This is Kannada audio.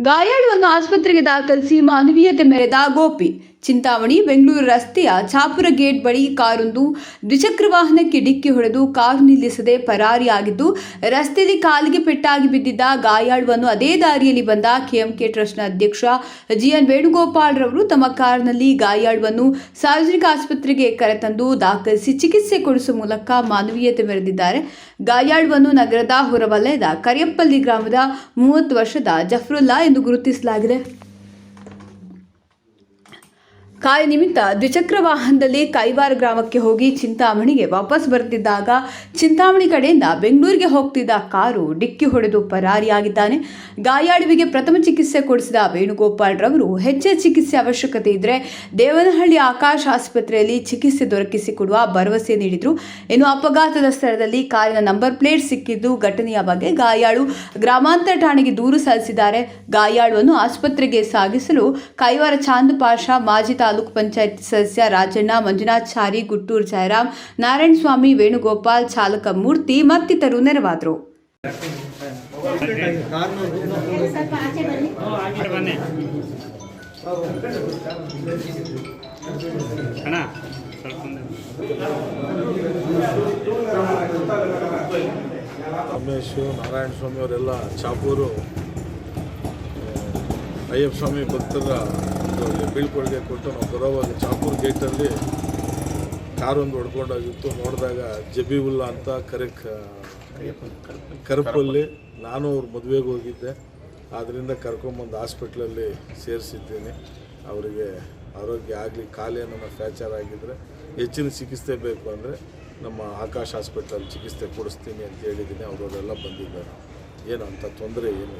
ಗಾಯಾಳುವನ್ನು ಆಸ್ಪತ್ರೆಗೆ ದಾಖಲಿಸಿ ಮಾನವೀಯತೆ ಮೆರೆದ ಗೋಪಿ. ಚಿಂತಾಮಣಿ, ಬೆಂಗಳೂರು ರಸ್ತೆಯ ಚಾಪುರ ಗೇಟ್ ಬಳಿ ಕಾರೊಂದು ದ್ವಿಚಕ್ರ ವಾಹನಕ್ಕೆ ಡಿಕ್ಕಿ ಹೊಡೆದು ಕಾರು ನಿಲ್ಲಿಸದೆ ಪರಾರಿಯಾಗಿದ್ದು, ರಸ್ತೆಯಲ್ಲಿ ಕಾಲಿಗೆ ಪೆಟ್ಟಾಗಿ ಬಿದ್ದಿದ್ದ ಗಾಯಾಳುವನ್ನು ಅದೇ ದಾರಿಯಲ್ಲಿ ಬಂದ ಕೆಎಂಕೆ ಟ್ರಸ್ಟ್ನ ಅಧ್ಯಕ್ಷ ಜಿಎನ್ ವೇಣುಗೋಪಾಲ್ ರವರು ತಮ್ಮ ಕಾರಿನಲ್ಲಿ ಗಾಯಾಳುವನ್ನು ಸಾರ್ವಜನಿಕ ಆಸ್ಪತ್ರೆಗೆ ಕರೆತಂದು ದಾಖಲಿಸಿ ಚಿಕಿತ್ಸೆ ಕೊಡಿಸುವ ಮೂಲಕ ಮಾನವೀಯತೆ ಮೆರೆದಿದ್ದಾರೆ. ಗಾಯಾಳುವನ್ನು ನಗರದ ಹೊರವಲಯದ ಕರಿಯಪ್ಪಲ್ಲಿ ಗ್ರಾಮದ ಮೂವತ್ತು ವರ್ಷದ ಜಫ್ರುಲ್ಲಾ ಎಂದು ಗುರುತಿಸಲಾಗಿದೆ. ಕಾರ್ಯ ನಿಮಿತ್ತ ದ್ವಿಚಕ್ರ ವಾಹನದಲ್ಲಿ ಕೈವಾರ ಗ್ರಾಮಕ್ಕೆ ಹೋಗಿ ಚಿಂತಾಮಣಿಗೆ ವಾಪಸ್ ಬರುತ್ತಿದ್ದಾಗ ಚಿಂತಾಮಣಿ ಕಡೆಯಿಂದ ಬೆಂಗಳೂರಿಗೆ ಹೋಗ್ತಿದ್ದ ಕಾರು ಡಿಕ್ಕಿ ಹೊಡೆದು ಪರಾರಿಯಾಗಿದ್ದಾನೆ. ಗಾಯಾಳುವಿಗೆ ಪ್ರಥಮ ಚಿಕಿತ್ಸೆ ಕೊಡಿಸಿದ ವೇಣುಗೋಪಾಲ್ ರವರು ಹೆಚ್ಚಿನ ಚಿಕಿತ್ಸೆ ಅವಶ್ಯಕತೆ ಇದ್ದರೆ ದೇವನಹಳ್ಳಿ ಆಕಾಶ್ ಆಸ್ಪತ್ರೆಯಲ್ಲಿ ಚಿಕಿತ್ಸೆ ದೊರಕಿಸಿಕೊಡುವ ಭರವಸೆ ನೀಡಿದರು. ಇನ್ನು ಅಪಘಾತದ ಸ್ಥಳದಲ್ಲಿ ಕಾರಿನ ನಂಬರ್ ಪ್ಲೇಟ್ ಸಿಕ್ಕಿದ್ದು ಘಟನೆಯ ಬಗ್ಗೆ ಗಾಯಾಳು ಗ್ರಾಮಾಂತರ ಠಾಣೆಗೆ ದೂರು ಸಲ್ಲಿಸಿದ್ದಾರೆ. ಗಾಯಾಳುವನ್ನು ಆಸ್ಪತ್ರೆಗೆ ಸಾಗಿಸಲು ಕೈವಾರ ಚಾಂದ್ ಪಾಷಾ ಮಾಜಿ ತಾಲೂಕು ಪಂಚಾಯತ್ ಸದಸ್ಯ ರಾಜಣ್ಣ, ಮಂಜುನಾಥ್ ಗುಟ್ಟೂರು, ಜಯರಾಮ್ ನಾರಾಯಣ ಸ್ವಾಮಿ ವೇಣುಗೋಪಾಲ್ ಚಾಲಕ ಮೂರ್ತಿ ಮತ್ತಿತರರು ನೆರವಾದರು. ರಮೇಶ್ ನಾರಾಯಣ ಸ್ವಾಮಿ ಅವರೆಲ್ಲ ಚಾಪೂರು ಅಯ್ಯಪ್ಪ ಸ್ವಾಮಿ ಭಕ್ತರ ಒಂದು ಬೀಳ್ಕೊಡುಗೆ ಕೊಟ್ಟು ನಾವು ಬರೋವಾಗ ಚಾಪೂರ್ ಗೇಟಲ್ಲಿ ಕಾರೊಂದು ಹೊಡ್ಕೊಂಡೋಗಿತ್ತು. ನೋಡಿದಾಗ ಜಬಿವುಲ್ಲಾ ಅಂತ ಕರೆಕ್ ಕರಪಲ್ಲಿ ನಾನು ಅವ್ರ ಮದುವೆಗೆ ಹೋಗಿದ್ದೆ. ಆದ್ದರಿಂದ ಕರ್ಕೊಂಬಂದು ಹಾಸ್ಪಿಟ್ಲಲ್ಲಿ ಸೇರಿಸಿದ್ದೀನಿ. ಅವರಿಗೆ ಆರೋಗ್ಯ ಆಗಲಿ ಕಾಲೇನ ಫ್ರ್ಯಾಕ್ಚರ್ ಆಗಿದ್ದರೆ ಹೆಚ್ಚಿನ ಚಿಕಿತ್ಸೆ ಬೇಕು ಅಂದರೆ ನಮ್ಮ ಆಕಾಶ್ ಹಾಸ್ಪಿಟ್ಲಲ್ಲಿ ಚಿಕಿತ್ಸೆ ಕೊಡಿಸ್ತೀನಿ ಅಂತ ಹೇಳಿದ್ದೀನಿ. ಅವರೆಲ್ಲ ಬಂದಿದ್ದಾರೆ. ಏನು ಅಂತ ತೊಂದರೆ ಏನು